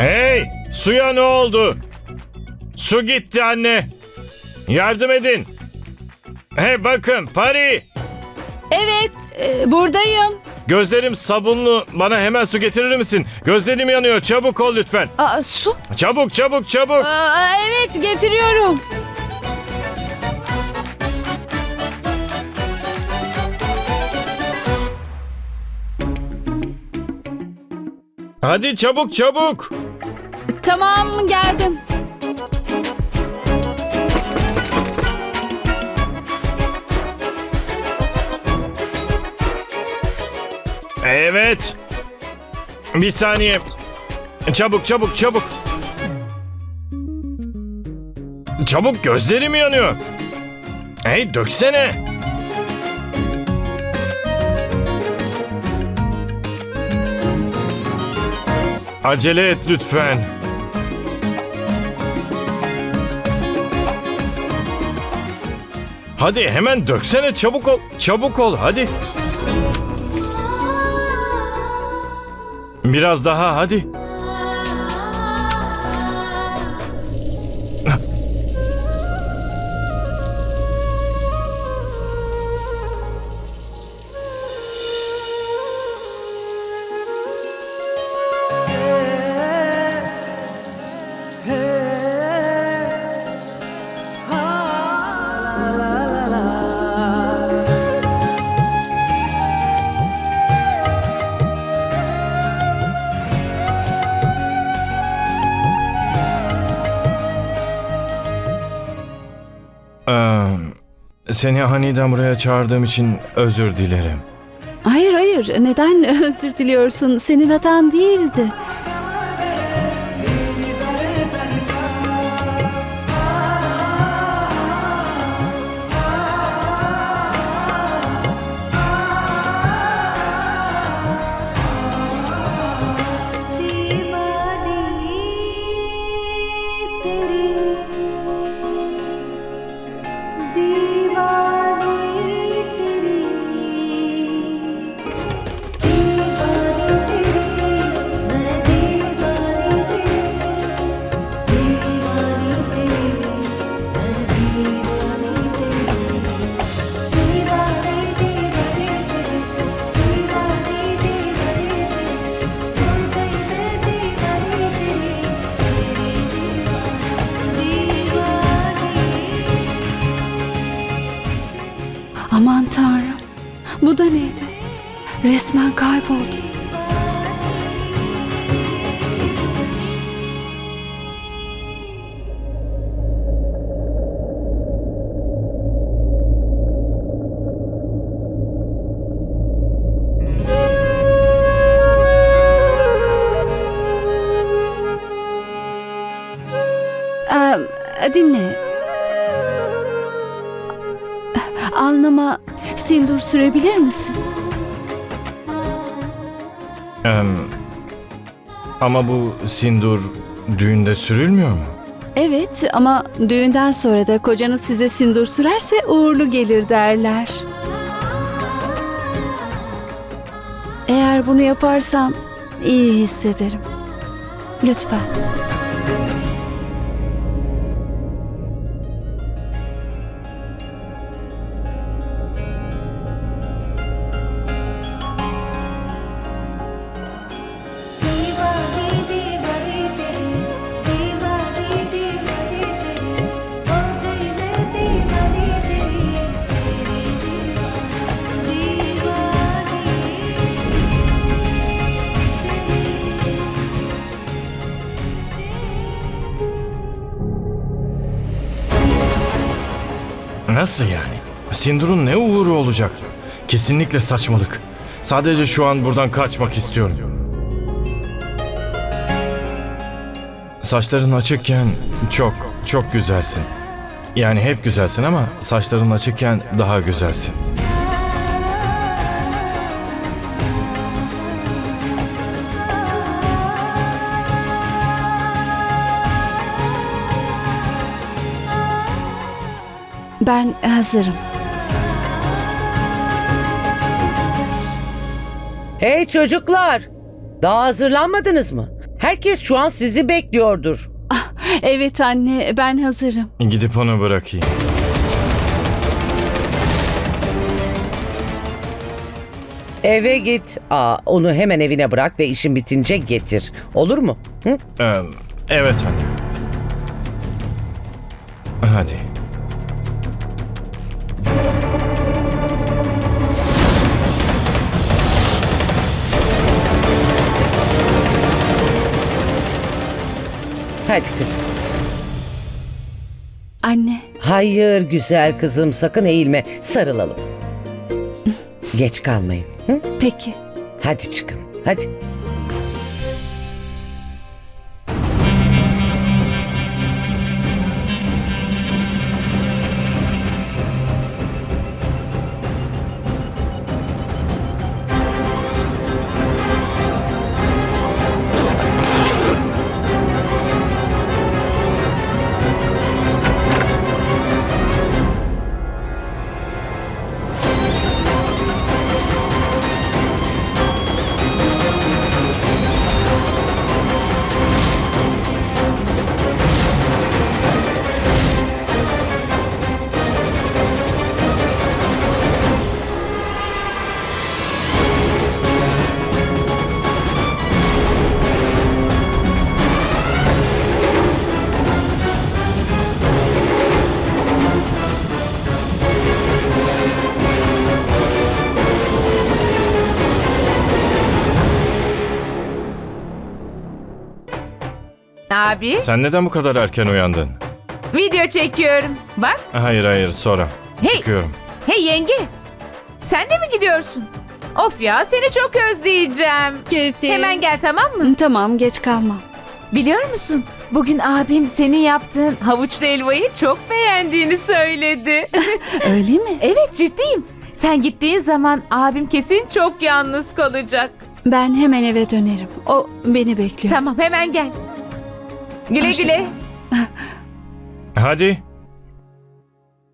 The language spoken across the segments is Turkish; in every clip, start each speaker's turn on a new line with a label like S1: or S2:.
S1: Hey! Suya ne oldu? Su gitti anne. Yardım edin. Hey bakın Pari.
S2: Evet, e, buradayım.
S1: Gözlerim sabunlu. Bana hemen su getirir misin? Gözlerim yanıyor. Çabuk ol lütfen.
S2: Aa, su?
S1: Çabuk çabuk çabuk.
S2: Aa, evet, getiriyorum.
S1: Hadi çabuk çabuk.
S2: Tamam, geldim.
S1: Evet. Bir saniye. Çabuk çabuk çabuk. Çabuk gözlerim yanıyor. Hey döksene. Acele et lütfen. Hadi hemen döksene çabuk ol. Çabuk ol hadi. Biraz daha hadi. Seni aniden buraya çağırdığım için özür dilerim.
S2: Hayır, hayır. Neden özür diliyorsun? Senin hatan değildi. Bu da neydi? Resmen kayboldu. Ee, dinle. Alnıma sindur sürebilir misin?
S1: Ee, ama bu sindur düğünde sürülmüyor mu?
S2: Evet ama düğünden sonra da kocanız size sindur sürerse uğurlu gelir derler. Eğer bunu yaparsan iyi hissederim. Lütfen.
S1: Nasıl yani? Sindur'un ne uğuru olacak? Kesinlikle saçmalık. Sadece şu an buradan kaçmak istiyorum. Saçların açıkken çok çok güzelsin. Yani hep güzelsin ama saçların açıkken daha güzelsin.
S2: Ben hazırım.
S3: Hey çocuklar! Daha hazırlanmadınız mı? Her Herkes şu an sizi bekliyordur.
S2: Evet anne ben hazırım.
S1: Gidip onu bırakayım.
S3: Eve git. Aa, onu hemen evine bırak ve işin bitince getir. Olur mu? Hı?
S1: Ee, evet anne. Hadi.
S3: Hadi kızım.
S2: Anne
S3: Hayır güzel kızım sakın eğilme. Sarılalım. Geç kalmayın. Hı?
S2: peki.
S3: Hadi çıkın. Hadi.
S4: Abi
S1: Sen neden bu kadar erken uyandın?
S4: video çekiyorum. Bak.
S1: Hayır hayır sonra.
S4: Hey.
S1: Çıkıyorum.
S4: Hey yenge. Sen de mi gidiyorsun? Of ya seni çok özleyeceğim.
S2: Kirti.
S4: Hemen gel tamam mı?
S2: Tamam geç kalmam.
S4: Biliyor musun? Bugün abim senin yaptığın havuçlu helvayı çok beğendiğini söyledi.
S2: Öyle mi?
S4: evet ciddiyim. Sen gittiğin zaman abim kesin çok yalnız kalacak.
S2: Ben hemen eve dönerim. O beni bekliyor.
S4: Tamam hemen gel. Güle güle.
S1: Hadi.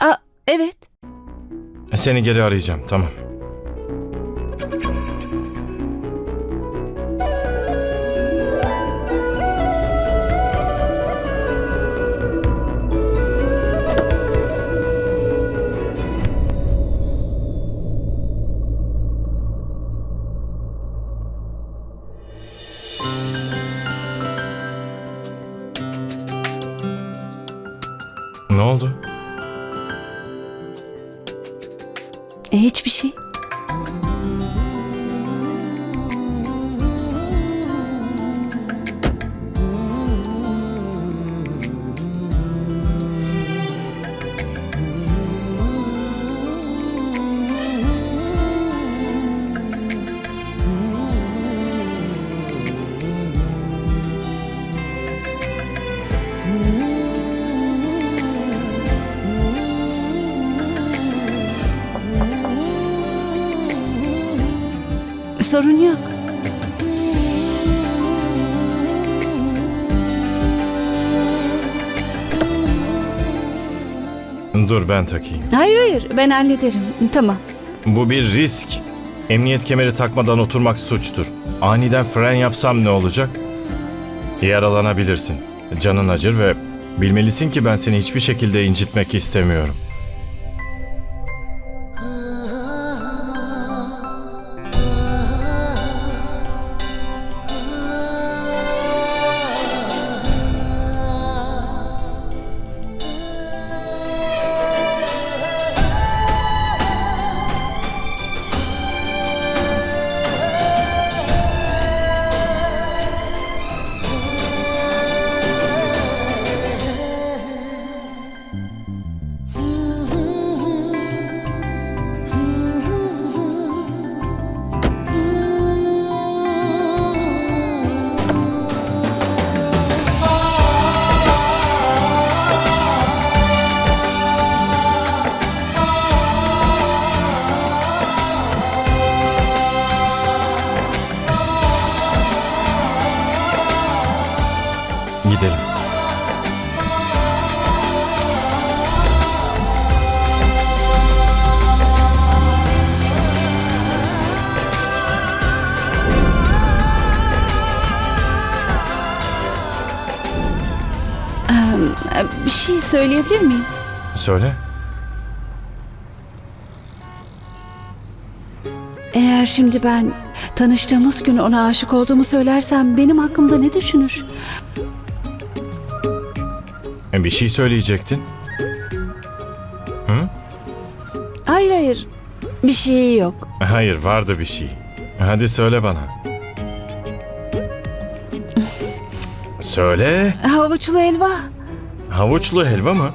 S2: Aa, evet.
S1: Seni geri arayacağım tamam. Oldu?
S2: E, hiçbir şey. Sorun yok.
S1: Dur ben takayım.
S2: Hayır hayır ben hallederim. Tamam.
S1: Bu bir risk. Emniyet kemeri takmadan oturmak suçtur. Aniden fren yapsam ne olacak? Yaralanabilirsin. Canın acır ve bilmelisin ki ben seni hiçbir şekilde incitmek istemiyorum.
S2: Bir şey söyleyebilir miyim?
S1: Söyle.
S2: Eğer şimdi ben tanıştığımız gün ona aşık olduğumu söylersem benim hakkımda ne düşünür?
S1: E, Bir şey söyleyecektin.
S2: Hayır hayır. Bir şey yok.
S1: Hayır vardı bir şey. Hadi söyle bana. Söyle.
S2: Havuçlu helva.
S1: Havuçlu helva mı?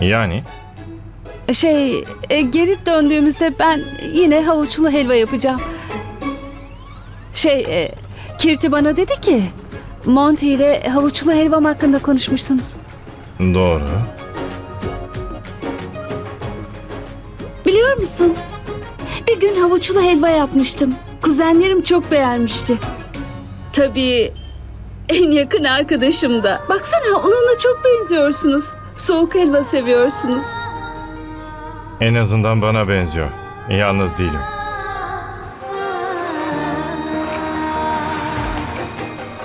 S1: Yani
S2: Şey, e, geri döndüğümüzde ben yine havuçlu helva yapacağım. Şey, e, Kirti bana dedi ki, Monty ile havuçlu helvam hakkında konuşmuşsunuz.
S1: doğru.
S2: Biliyor musun? Bir gün havuçlu helva yapmıştım. Kuzenlerim çok beğenmişti. Tabii en yakın arkadaşım da. Baksana onunla çok benziyorsunuz. Soğuk helva seviyorsunuz.
S1: En azından bana benziyor. Yalnız değilim.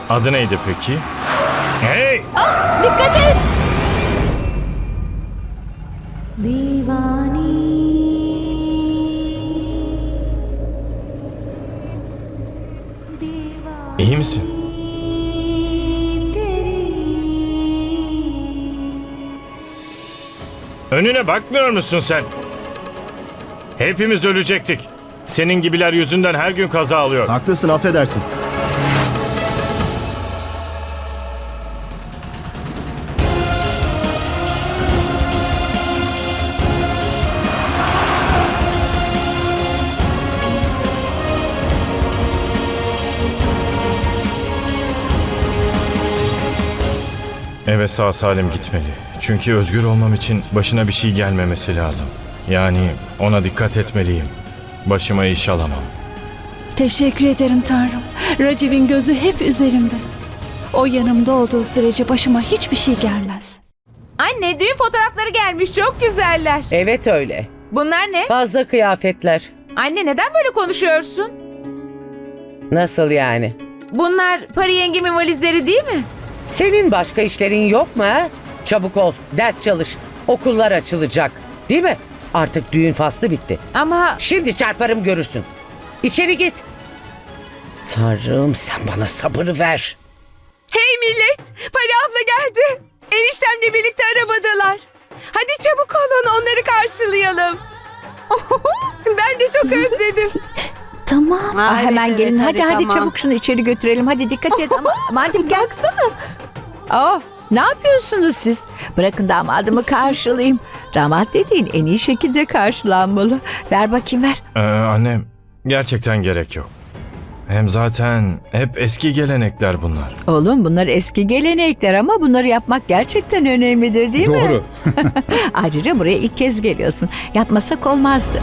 S1: Adı neydi peki? Hey!
S2: Ah, dikkat et!
S5: Divani
S1: İyi misin? Önüne bakmıyor musun sen? Hepimiz ölecektik. Senin gibiler yüzünden her gün kaza alıyor.
S6: Haklısın affedersin.
S1: Eve sağ salim gitmeli. Çünkü özgür olmam için başına bir şey gelmemesi lazım. Yani ona dikkat etmeliyim. Başıma iş alamam.
S2: Teşekkür ederim Tanrım. Raciv'in gözü hep üzerimde. O yanımda olduğu sürece başıma hiçbir şey gelmez.
S4: Anne düğün fotoğrafları gelmiş çok güzeller.
S3: Evet öyle.
S4: Bunlar ne?
S3: Fazla kıyafetler.
S4: Anne neden böyle konuşuyorsun?
S3: Nasıl yani?
S4: Bunlar Pari yengemin valizleri değil mi?
S3: Senin başka işlerin yok mu ha? Çabuk ol, ders çalış. Okullar açılacak. Değil mi? Artık düğün faslı bitti.
S4: Ama
S3: Şimdi çarparım görürsün. İçeri git. Tanrım sen bana sabır ver.
S4: Hey millet! Pari abla geldi. Eniştemle birlikte arabadalar. Hadi çabuk olun onları karşılayalım. ben de çok özledim.
S2: Tamam.
S7: Ah, hemen gelin. Hadi hadi,
S2: tamam.
S7: çabuk şunu içeri götürelim. Hadi dikkat et ama madem gel.
S2: Baksana.
S7: Oh, ne yapıyorsunuz siz? Bırakın damadımı karşılayayım. Damat dediğin en iyi şekilde karşılanmalı. Ver bakayım ver.
S1: Ee, annem, gerçekten gerek yok. Hem zaten hep eski gelenekler bunlar.
S7: Oğlum bunlar eski gelenekler ama bunları yapmak gerçekten önemlidir değil mi?
S6: Doğru.
S7: Ayrıca buraya ilk kez geliyorsun. Yapmasak olmazdı.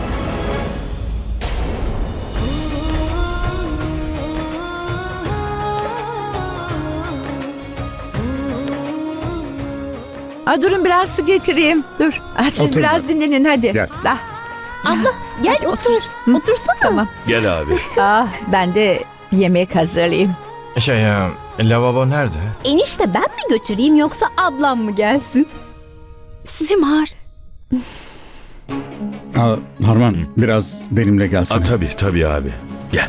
S7: Aa, durun biraz su getireyim. Dur. Aa, siz
S6: Otur
S7: biraz dinlenin hadi.
S6: Gel.
S7: Ah,
S2: Gel
S7: Hadi
S2: otur. Otursana.
S7: tamam.
S8: Gel abi.
S7: Ah, ben de yemek hazırlayayım.
S1: Şey, e, lavabo nerede?
S9: Enişte ben mi götüreyim yoksa ablam mı gelsin?
S2: Simar.
S6: Aa, Harman biraz benimle gelsene.
S8: Aa, tabii tabii abi. Gel.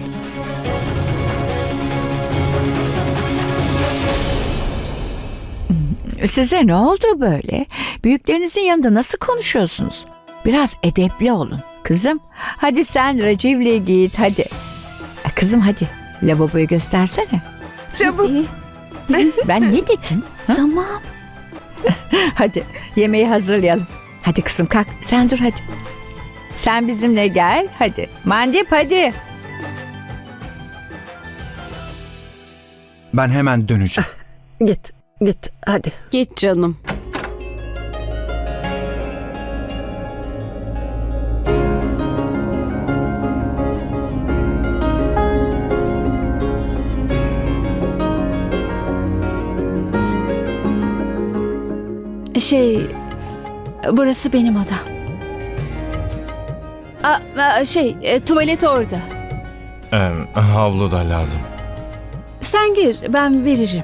S7: Size ne oldu böyle? Büyüklerinizin yanında nasıl konuşuyorsunuz? Biraz edepli olun. Kızım, hadi sen Raciv'le git hadi. E, Kızım hadi, lavaboyu göstersene.
S4: Çabuk.
S7: Ben ne dedim? Ha?
S2: Tamam.
S7: Hadi, yemeği hazırlayalım. Hadi kızım kalk, sen dur hadi. Sen bizimle gel, hadi. Mandip hadi.
S6: Ben hemen döneceğim.
S10: Git, git hadi.
S9: Git canım.
S2: Şey, burası benim odam. Aa, aa, şey, e, tuvalet orada.
S1: Ee, havlu da lazım.
S2: Sen gir, ben veririm.